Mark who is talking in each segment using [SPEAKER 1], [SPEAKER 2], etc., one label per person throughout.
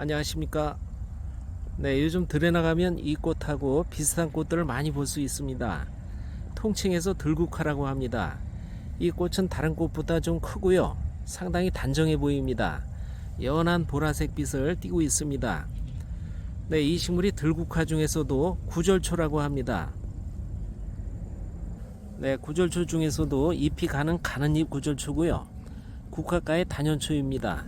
[SPEAKER 1] 안녕하십니까? 네 요즘 들에 나가면 이 꽃하고 비슷한 꽃들을 많이 볼 수 있습니다. 통칭해서 들국화라고 합니다. 이 꽃은 다른 꽃보다 좀 크고요. 상당히 단정해 보입니다. 연한 보라색 빛을 띠고 있습니다. 네, 이 식물이 들국화 중에서도 구절초라고 합니다. 네, 구절초 중에서도 잎이 가는 가는 잎 구절초고요. 국화과의 단연초입니다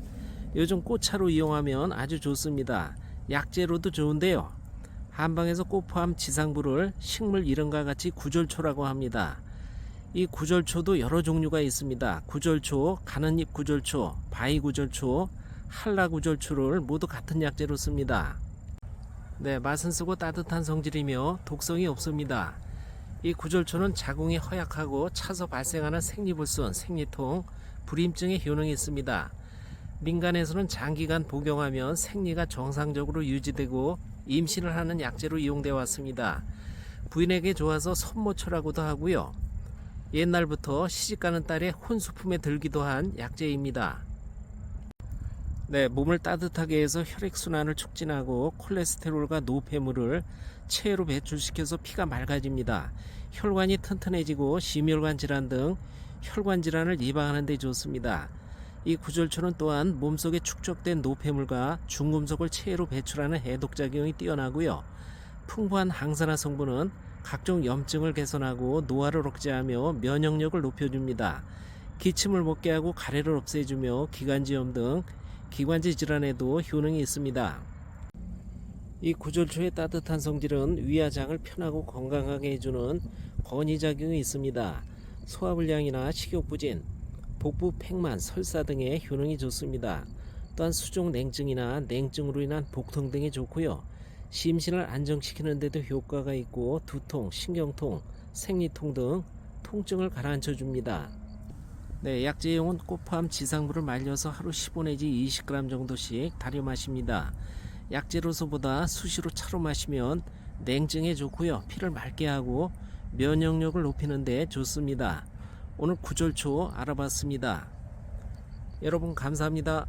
[SPEAKER 1] 요즘 꽃차로 이용하면 아주 좋습니다. 약재로도 좋은데요. 한방에서 꽃 포함 지상부를 식물 이름과 같이 구절초라고 합니다. 이 구절초도 여러 종류가 있습니다. 구절초, 가는잎 구절초, 바위 구절초, 한라 구절초를 모두 같은 약재로 씁니다. 네, 맛은 쓰고 따뜻한 성질이며 독성이 없습니다. 이 구절초는 자궁이 허약하고 차서 발생하는 생리불순, 생리통, 불임증의 효능이 있습니다. 민간에서는 장기간 복용하면 생리가 정상적으로 유지되고 임신을 하는 약재로 이용되어 왔습니다. 부인에게 좋아서 선모초라고도 하고요. 옛날부터 시집가는 딸의 혼수품에 들기도 한 약재입니다. 네, 몸을 따뜻하게 해서 혈액순환을 촉진하고 콜레스테롤과 노폐물을 체외로 배출시켜서 피가 맑아집니다. 혈관이 튼튼해지고 심혈관 질환 등 혈관 질환을 예방하는 데 좋습니다. 이 구절초는 또한 몸속에 축적된 노폐물과 중금속을 체외로 배출하는 해독작용이 뛰어나고요. 풍부한 항산화 성분은 각종 염증을 개선하고 노화를 억제하며 면역력을 높여줍니다. 기침을 먹게 하고 가래를 없애주며 기관지염 등 기관지 질환에도 효능이 있습니다. 이 구절초의 따뜻한 성질은 위아장을 편하고 건강하게 해주는 건의작용이 있습니다. 소화불량이나 식욕부진, 복부 팽만, 설사 등의 효능이 좋습니다. 또한 수족 냉증이나 냉증으로 인한 복통 등이 좋고요. 심신을 안정시키는 데도 효과가 있고 두통, 신경통, 생리통 등 통증을 가라앉혀 줍니다. 네, 약재용은 꽃포함 지상부를 말려서 하루 15 내지 20g 정도씩 달여 마십니다. 약재로서보다 수시로 차로 마시면 냉증에 좋고요. 피를 맑게 하고 면역력을 높이는 데 좋습니다. 오늘 구절초 알아봤습니다. 여러분 감사합니다.